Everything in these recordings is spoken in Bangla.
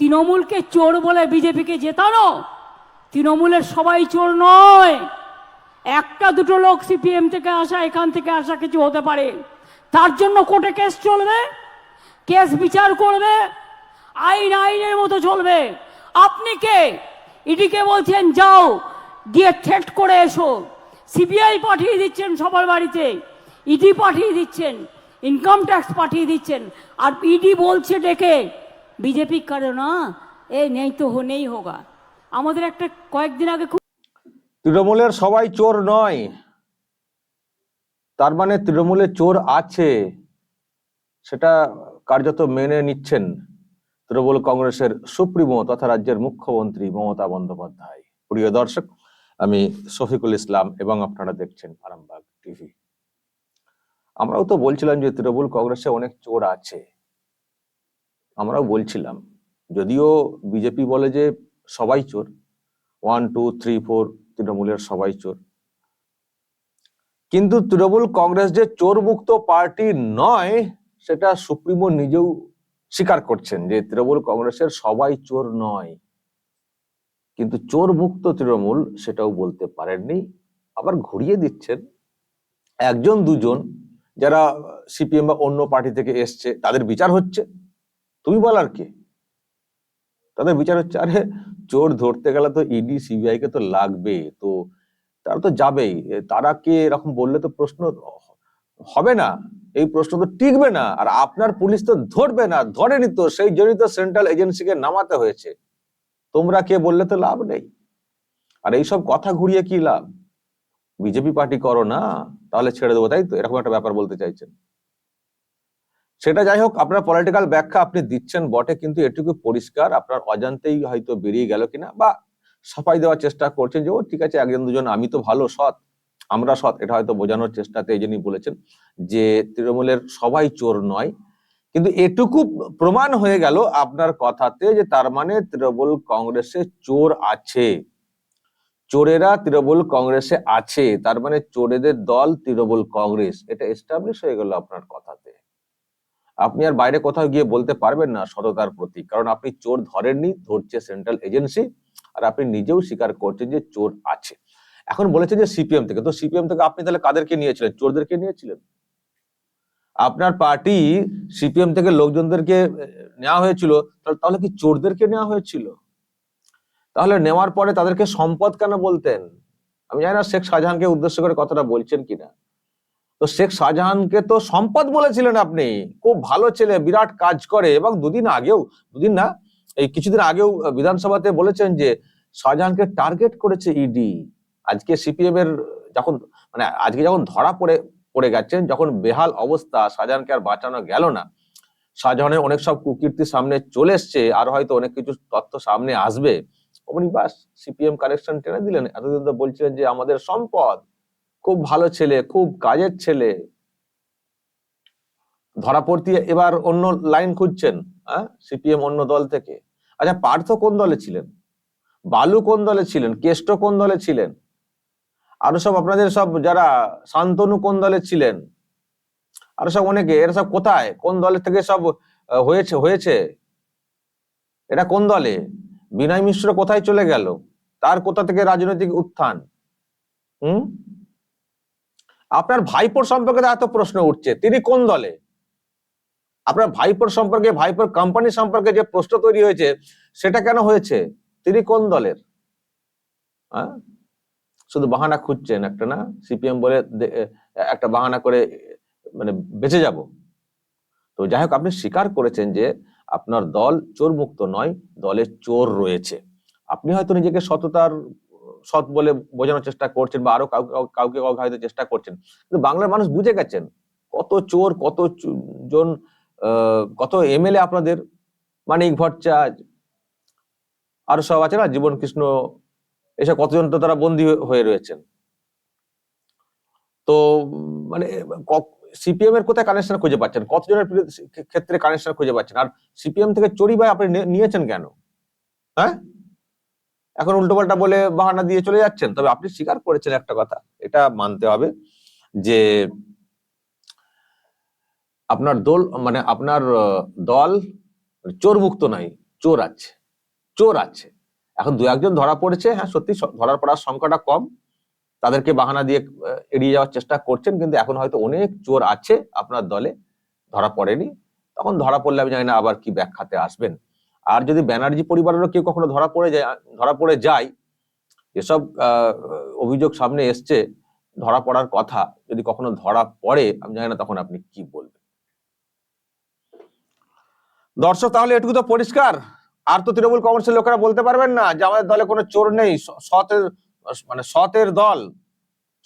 তৃণমূলকে চোর বলে বিজেপিকে জেতানো? তৃণমূলের সবাই চোর নয়। একটা দুটো লোক সিপিএম থেকে আসা, এখান থেকে আসা কিছু হতে পারে। তার জন্য কোর্টে কেস চলবে, কেস বিচার করবে, আইন আইনের মতো চলবে। আপনি কে? ইডিকে বলছেন, যাও, গিয়ে থ্রেট করে এসো। সিবিআই পাঠিয়ে দিচ্ছেন সবার বাড়িতে। ইডি পাঠিয়ে দিচ্ছেন, ইনকাম ট্যাক্স পাঠিয়ে দিচ্ছেন। আর ইডি বলছে ডেকে বিজেপি করে না এ নেই তো নেই হোগা। আমাদের একটা কয়েকদিন আগে তৃণমূলের সবাই চোর নয়। তার মানে তৃণমূলে চোর আছে, সেটা কার্যত মেনে নিচ্ছেন তৃণমূল কংগ্রেসের সুপ্রিমো তথা রাজ্যের মুখ্যমন্ত্রী মমতা বন্দ্যোপাধ্যায়। প্রিয় দর্শক, আমি শফিকুল ইসলাম এবং আপনারা দেখছেন আরামবাগ টিভি। আমরাও তো বলছিলাম যে তৃণমূল কংগ্রেসে অনেক চোর আছে। আমরাও বলছিলাম। যদিও বিজেপি বলে যে সবাই চোর ওয়ান টু থ্রি ফোর তৃণমূলের সবাই চোর। কিন্তু তৃণমূল কংগ্রেস যে চোর মুক্ত পার্টি নয়, সেটা সুপ্রিমো নিজেও স্বীকার করছেন যে তৃণমূল কংগ্রেসের সবাই চোর নয়। কিন্তু চোর মুক্ত তৃণমূল সেটাও বলতে পারেননি, আবার ঘুরিয়ে দিচ্ছেন একজন, দুজন যারা সিপিএম বা অন্য পার্টি থেকে এসছে, তাদের বিচার হচ্ছে। তুমি বলার কে? তাদের বিচার হচ্ছে, আরে চোর ধরতে গেলে তো ইডি সিবিআই কে তো লাগবে, তো তারা তো যাবেই। তারা কে এরকম বললে তো প্রশ্ন হবে না। এই প্রশ্ন তো টিকবে না, আর আপনার পুলিশ তো ধরবে না, ধরেনি তো, সেই জন্যই তো সেন্ট্রাল এজেন্সিকে নামাতে হয়েছে। তোমরা কে বললে তো লাভ নেই। আর এইসব কথা ঘুরিয়ে কি লাভ? বিজেপি পার্টি করো না, তাহলে ছেড়ে দেবো, তাই তো? এরকম একটা ব্যাপার বলতে চাইছেন। সেটা যাই হোক, আপনার পলিটিক্যাল ব্যাখ্যা আপনি দিচ্ছেন বটে, কিন্তু এটুকু পরিষ্কার, আপনার অজান্তেই হয়তো বেরিয়ে গেল কিনা, বা সাফাই দেওয়ার চেষ্টা করছেন যে, ও, ঠিক আছে, একজন দুজন, আমি তো ভালো, সৎ, আমরা সৎ। এটা হয়তো বোঝানোর চেষ্টাতে এই জন্যই বলেছেন যে, তৃণমূলের সবাই চোর নয়। কিন্তু এটুকু প্রমাণ হয়ে গেল আপনার কথাতে যে, তার মানে তৃণমূল কংগ্রেসে চোর আছে। চোরেরা তৃণমূল কংগ্রেসে আছে, তার মানে চোরেদের দল তৃণমূল কংগ্রেস। এটা এস্টাবলিশ হয়ে গেল আপনার কথাতে আপনি আর বাইরে কোথাও গিয়ে বলতে পারবেন না সততার প্রতীক। কারণ আপনি চোর ধরেননি, ধরছে সেন্ট্রাল এজেন্সি আর আপনি নিজেও স্বীকার করছেন যে চোর আছে। এখন বলেছে যে সিপিএম থেকে। তো সিপিএম থেকে আপনি তাহলে কাদেরকে নিয়েছিলেন? চোরদেরকে নিয়েছিলেন? আপনার পার্টি সিপিএম থেকে লোকজনদেরকে নেওয়া হয়েছিল। তাহলে কি চোরদেরকে নেওয়া হয়েছিল? তাহলে নেওয়ার পরে তাদেরকে সম্পদ কেন বলতেন? আমি জানি না শেখ শাহজাহানকে উদ্দেশ্য করে কথাটা বলছেন কিনা। তো শেখ শাহজাহানকে তো সম্পদ বলেছিলেন আপনি। খুব ভালো ছেলে, বিরাট কাজ করে এবং দুদিন আগেও, দুদিন না, এই কিছুদিন আগেও বিধানসভাতে বলেছেন যে শাহজাহানকে টার্গেট করেছে ইডি আজকে সিপিএম এর যখন মানে আজকে যখন ধরা পড়ে পড়ে গেছেন, যখন বেহাল অবস্থা, শাহজাহানকে আর বাঁচানো গেল না। শাহজাহানের অনেক সব কুকীর্তি সামনে চলে এসছে, আর হয়তো অনেক কিছু তথ্য সামনে আসবে। সিপিএম কালেকশন টেনে দিলেন। এতদিন তো বলছিলেন যে আমাদের সম্পদ। খুব ভালো ছেলে, খুব কাজের ছেলে। ধরা পড়তে, এবার অন্য লাইন খুঁজছেন হ্যাঁ সিপিএম অন্য দল থেকে। আচ্ছা পার্থ কোন দলে ছিলেন? বালু কোন দলে ছিলেন? কেষ্ট কোন দলে ছিলেন? আরও সব আপনাদের সব যারা শান্তনু কোন দলে ছিলেন? আরও সব অনেকে, এরা সব কোথায়? কোন দলের থেকে সব হয়েছে হয়েছে? এটা কোন দলে? বিনয় মিশ্র কোথায় চলে গেল? তার কোথা থেকে রাজনৈতিক উত্থান? হুম? আপনার ভাইপোর সম্পর্কে এত প্রশ্ন উঠছে। তিনি কোন দলে? আপনার ভাইপোর সম্পর্কে, ভাইপোর কোম্পানি সম্পর্কে যে প্রশ্ন তৈরি হয়েছে, সেটা কেন হয়েছে? তিনি কোন দলের? শুধু বাহানা খুঁজছেন একটা না? সিপিএম বলে একটা বাহানা করে মানে বেঁচে যাব। তো যাই হোক, আপনি স্বীকার করেছেন যে আপনার দল চোর মুক্ত নয়, দলে চোর রয়েছে। আপনি হয়তো নিজেকে সততার সৎ বলে বোঝানোর চেষ্টা করছেন বা আরও কাউকে কাউকে কাউকে চেষ্টা করছেন। কিন্তু বাংলার মানুষ বুঝে গেছেন কত চোর, কত জন কত এমএলএ আপনাদের, মানিক ভট্টাচার্য, আরও সব আছে না, জীবন কৃষ্ণ, এসব কতজন তো তারা বন্দী হয়ে- হয়ে রয়েছেন। তো মানে সিপিএম এর কোথায় কানেকশন খুঁজে পাচ্ছেন? কতজনের ক্ষেত্রে কানেকশন খুঁজে পাচ্ছেন? আর সিপিএম থেকে চড়ি ভাই আপনি নিয়েছেন কেন? হ্যাঁ? এখন উল্টোপাল্টা বলে বাহানা দিয়ে চলে যাচ্ছেন। তবে আপনি স্বীকার করেছেন একটা কথা, এটা মানতে হবে যে আপনার দল মানে আপনার দল চোর মুক্ত নাই, চোর আছে চোর আছে। এখন দু একজন ধরা পড়েছে হ্যাঁ সত্যি ধরার পড়ার সংখ্যাটা কম। তাদেরকে বাহানা দিয়ে এড়িয়ে যাওয়ার চেষ্টা করছেন, কিন্তু এখন হয়তো অনেক চোর আছে আপনার দলে, ধরা পড়েনি। তখন ধরা পড়লে আমি জানি না আবার কি ব্যাখ্যাতে আসবেন। আর যদি ব্যানার্জি পরিবারেরও কেউ কখনো ধরা পড়ে যায়, ধরা পড়ে যায়, এসব অভিযোগ সামনে এসছে, ধরা পড়ার কথা, যদি কখনো ধরা পড়ে, আমি জানি না তখন আপনি কি বলবেন। দর্শক, তাহলে এটুকু তো পরিষ্কার। আর তো তৃণমূল কংগ্রেসের লোকেরা বলতে পারবেন না যে আমাদের দলে কোনো চোর নেই সতের মানে সতের দল,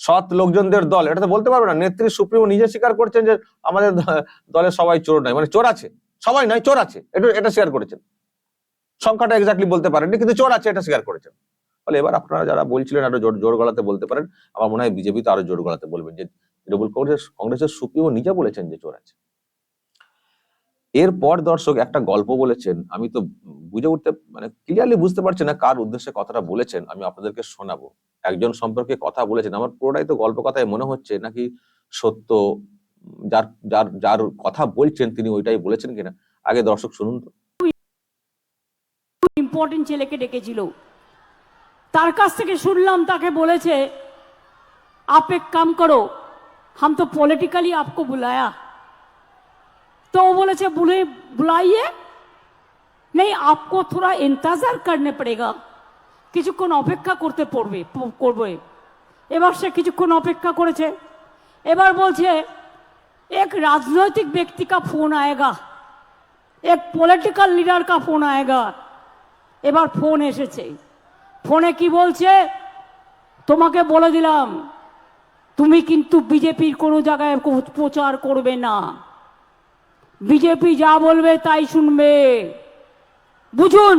সৎ লোকজনদের দল, এটা তো বলতে পারবে না। নেত্রী সুপ্রিমো নিজে স্বীকার করছেন যে আমাদের দলে সবাই চোর নাই মানে চোর আছে, সবাই নয়, চোর আছে, এটা এটা স্বীকার করেছেন। সংখ্যাটা এক্স্যাক্টলি বলতে পারেননি, কিন্তু চোর আছে, এটা স্বীকার করেছেন। ফলে এবার আপনারা যারা বলছিলেন আরও জোর জোর গলাতে বলতে পারেন, আমার মনে হয় বিজেপি তো আরও জোর গলাতে বলবেন যে তৃণমূল কংগ্রেস, কংগ্রেসের সুপ্রিমো নিজে বলেছেন যে চোর আছে। এরপর দর্শক একটা গল্প বলেছেন, আমি তো বুঝে উঠতে মানে ক্লিয়ারলি বুঝতে পারছি না কার উদ্দেশ্যে কথাটা বলেছেন, আমি আপনাদেরকে শোনাবো। একজন সম্পর্কে কথা বলেছেন, আমার পুরোটাই তো গল্প কথায় মনে হচ্ছে, নাকি সত্য যার যার যার কথা বলছেন তিনি ওইটাই বলেছেন কিনা? আগে দর্শক শুনুন তো। ইম্পর্টেন্ট ছেলেকে ডেকেছিল তার কাছ থেকে শুনলাম তাকে বলেছে आप एक काम करो हम तो पॉलिटिकली आपको बुलाया तो वो बोले छे बुले बुलाइए नहीं आपको थोड़ा इंतजार करने पड़ेगा কিছুক্ষণ অপেক্ষা করতে পড়বে প- করবে এবার সে কিছুক্ষণ অপেক্ষা করেছে এবার বলছে এক রাজনৈতিক ব্যক্তি का फोन आएगा এক পলিটিক্যাল লিডার का फोन आएगा এবার ফোন এসেছে। ফোনে কি বলছে? তোমাকে বলে দিলাম, তুমি কিন্তু বিজেপির কোনো জায়গায় প্রচার করবে না। বিজেপি যা বলবে তাই শুনবে। বুঝুন,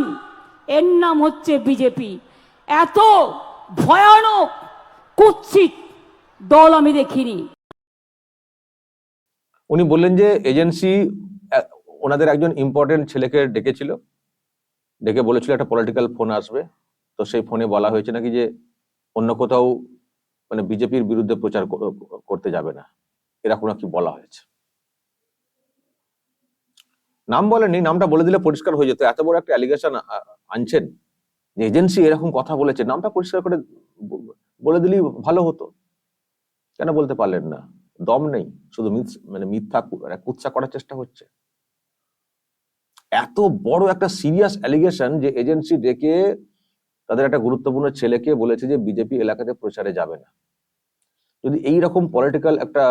এর নাম হচ্ছে বিজেপি। এত ভয়ানক, কুৎসিত দল আমি দেখিনি। উনি বললেন যে এজেন্সি ওনাদের একজন ইম্পর্টেন্ট ছেলেকে ডেকেছিল। ডেকে বলেছিল একটা পলিটিক্যাল ফোন আসবে। তো সেই ফোনে বলা হয়েছে নাকি যে অন্য কোথাও মানে বিজেপির বিরুদ্ধে প্রচার করতে যাবে না। এরকম নাকি বলা হয়েছে। নাম বলেনি নামটা বলে দিলে পরিষ্কার হয়ে যেত। এত বড় একটা অ্যালিগেশন আনছেন যে এজেন্সি এরকম কথা বলেছে, নামটা পরিষ্কার করে বলে দিলেই ভালো হতো। কেন বলতে পারলেন না? দম নেই, শুধু মানে মিথ্যা মানে কুৎসা করার চেষ্টা হচ্ছে। এত বড় একটা সিরিয়াস অ্যালিগেশন যে এজেন্সি ডেকে তাদের একটা গুরুত্বপূর্ণ ছেলেকে বলেছে যে বিজেপি এলাকাতে প্রচারে যাবে না। যদি এই রকম পলিটিক্যাল একটা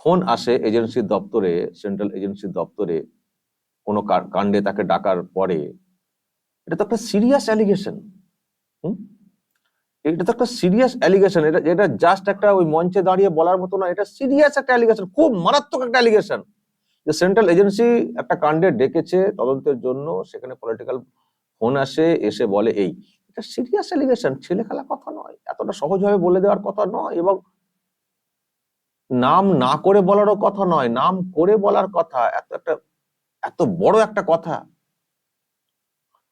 ফোন আসে এজেন্সির দপ্তরে সেন্ট্রাল এজেন্সির দপ্তরে, কোনো কাণ্ডে তাকে ডাকার পরে, এটা তো একটা সিরিয়াস অ্যালিগেশন হুম? এটা তো একটা সিরিয়াস অ্যালিগেশন এটা এটা জাস্ট একটা ওই মঞ্চে দাঁড়িয়ে বলার মতো না, এটা সিরিয়াস একটা অ্যালিগেশন খুব মারাত্মক একটা অ্যালিগেশন যে সেন্ট্রাল এজেন্সি একটা কাণ্ডে ডেকেছে তদন্তের জন্য, সেখানে পলিটিক্যাল ফোন আসে, এসে বলে এই। এটা সিরিয়াস অ্যালিগেশন ছেলে খেলা কথা নয়। এতটা সহজভাবে বলে দেওয়ার কথা নয় এবং নাম না করে বলারও কথা নয়। নাম করে বলার কথা, এত একটা, এত বড় একটা কথা।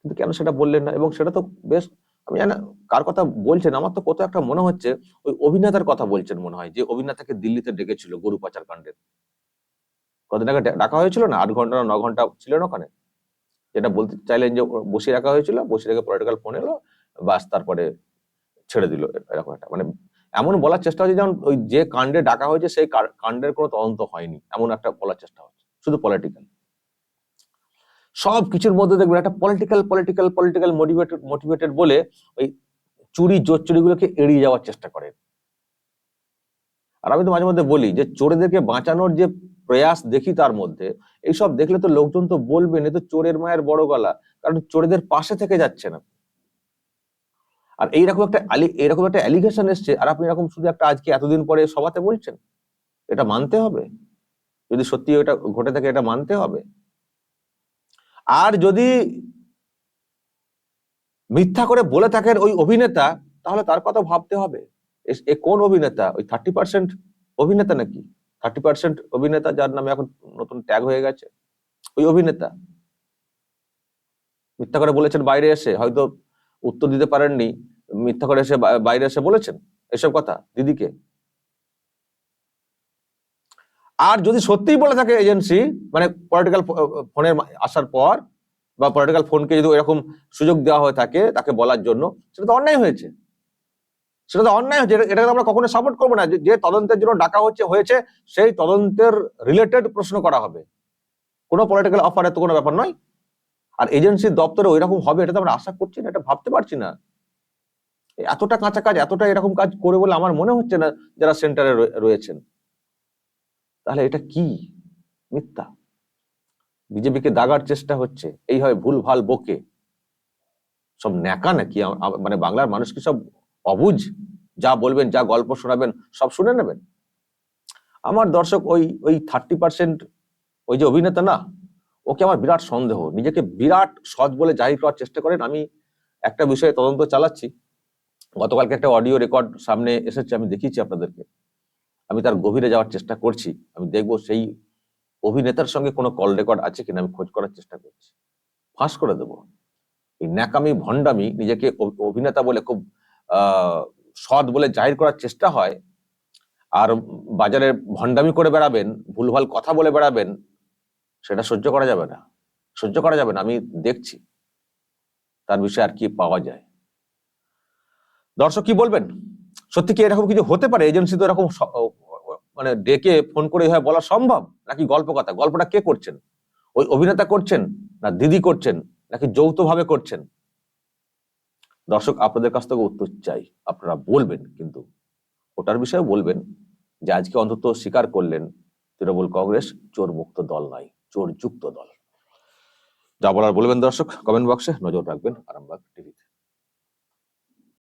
কিন্তু কেন সেটা বললেন না? এবং সেটা তো বেশ, আমি জানি কার কথা বলছেন? আমার তো কত একটা মনে হচ্ছে, ওই অভিনেতার কথা বলছেন মনে হয়, যে অভিনেতাকে দিল্লিতে ডেকেছিল গরু পাচার কাণ্ডের কদিন আগে ডাকা হয়েছিল না? আট ঘণ্টা না ন ঘণ্টা ছিলেন ওখানে? যেটা বলতে চাইলেন যে বসিয়ে রাখা হয়েছিল, বসিয়ে রেখে পলিটিক্যাল ফোন এলো বাস তারপরে ছেড়ে দিল এরকম একটা। মানে এমন বলার চেষ্টা হচ্ছে যেমন ওই যে কাণ্ডে ডাকা হয়েছে সেই কাণ্ডের কোনো তদন্ত হয়নি, এমন একটা বলার চেষ্টা হচ্ছে, শুধু পলিটিক্যাল সব কিছুর মধ্যে দেখবেন একটা political political political motivated motivated বলে ওই চুরি জোর চুরিগুলোকে এড়িয়ে যাওয়ার চেষ্টা করেন। আর আমি তো মাঝে মধ্যে বলি যে চোরেদেরকে বাঁচানোর যে প্রয়াস দেখি তার মধ্যে। এইসব দেখলে তো লোকজন তো বলবেন এ তো চোরের মায়ের বড় গলা। কারণ চোরেদের পাশে থেকে যাচ্ছে না। আর এইরকম একটা এরকম একটা অ্যালিগেশন এসছে, আর আপনি এরকম শুধু একটা আজকে এতদিন পরে সভাতে বলছেন? এটা মানতে হবে? যদি সত্যি এটা ঘটে থাকে, এটা মানতে হবে? আর যদি মিথ্যা করে বলে থাকেন ওই অভিনেতা, তাহলে তার কথা ভাবতে হবে। এ কোন অভিনেতা? ওই থার্টি পার্সেন্ট অভিনেতা নাকি? থার্টি পার্সেন্ট অভিনেতা যার নামে এখন নতুন ট্যাগ হয়ে গেছে, ওই অভিনেতা। মিথ্যা করে বলেছেন বাইরে এসে, হয়তো উত্তর দিতে পারেননি, মিথ্যা করে এসে বাইরে এসে বলেছেন এসব কথা দিদিকে। আর যদি সত্যিই বলে থাকে এজেন্সি মানে পলিটিক্যাল ফোনের আসার পর, বা পলিটিক্যাল ফোনকে যদি এরকম সুযোগ দেওয়া হয়ে থাকে তাকে বলার জন্য, সেটা তো অন্যায় হয়েছে। সেটা তো অন্যায় হচ্ছে এটাকে আমরা কখনো সাপোর্ট করব না। যে- তদন্তের জন্য ডাকা হচ্ছে, হয়েছে, সেই তদন্তের রিলেটেড প্রশ্ন করা হবে। কোনো পলিটিক্যাল অফারের তো কোনো ব্যাপার নয়। আর এজেন্সির দপ্তরে ওই রকম হবে, এটা তো আমরা আশা করছি না, এটা ভাবতে পারছি না। এতটা কাঁচা কাজ এতটা এরকম কাজ করে বলে আমার মনে হচ্ছে না যারা সেন্টারে রয়েছেন। তাহলে এটা কি? মিথ্যা। বিজেপিকে দাগার চেষ্টা হচ্ছে এইভাবে ভুল ভালো বকে। সব ন্যাকা নাকি মানে বাংলার মানুষ কি সব অবুঝ, যা বলবেন, যা গল্প শোনাবেন, সব শুনে নেবেন। আমার দর্শক ওই ওই থার্টি পার্সেন্ট ওই যে অভিনেতা না, ওকে আমার বিরাট সন্দেহ। নিজেকে বিরাট সৎ বলে জাহির করার চেষ্টা করেন। আমি একটা বিষয়ে তদন্ত চালাচ্ছি। গতকালকে একটা অডিও রেকর্ড সামনে এসেছে, আমি দেখিয়েছি আপনাদেরকে। আমি তার গভীরে যাওয়ার চেষ্টা করছি। আমি দেখব সেই অভিনেতার সঙ্গে কোনো কল রেকর্ড আছে কিনা, আমি খোঁজ করার চেষ্টা করছি। ফাঁস করে দেবো। এই ন্যাকামি, ভণ্ডামি, নিজেকে অভিনেতা বলে খুব সৎ বলে জাহির করার চেষ্টা হয়, আর বাজারে ভণ্ডামি করে বেড়াবেন, ভুলভাল কথা বলে বেড়াবেন, সেটা সহ্য করা যাবে না। সহ্য করা যাবে না, আমি দেখছি। তার বিষয়ে আর কি পাওয়া যায়। দর্শক কি বলবেন? সত্যি কি এরকম কিছু হতে পারে? এজেন্সি তো এরকম মানে ডেকে ফোন করে এভাবে বলা সম্ভব? নাকি গল্প কথা? গল্পটা কে করছেন? ওই অভিনেতা করছেন? না দিদি করছেন? নাকি যৌথভাবে করছেন? দর্শক, আপনাদের কাছ থেকে উত্তর চাই। আপনারা বলবেন কিন্তু। ওটার বিষয়ে বলবেন যে, আজকে অন্তত স্বীকার করলেন তৃণমূল কংগ্রেস চোর মুক্ত দল নাই চোর যুক্ত দল। যা বলার বলবেন দর্শক কমেন্ট বক্সে নজর রাখবেন আরামবাগ টিভিতে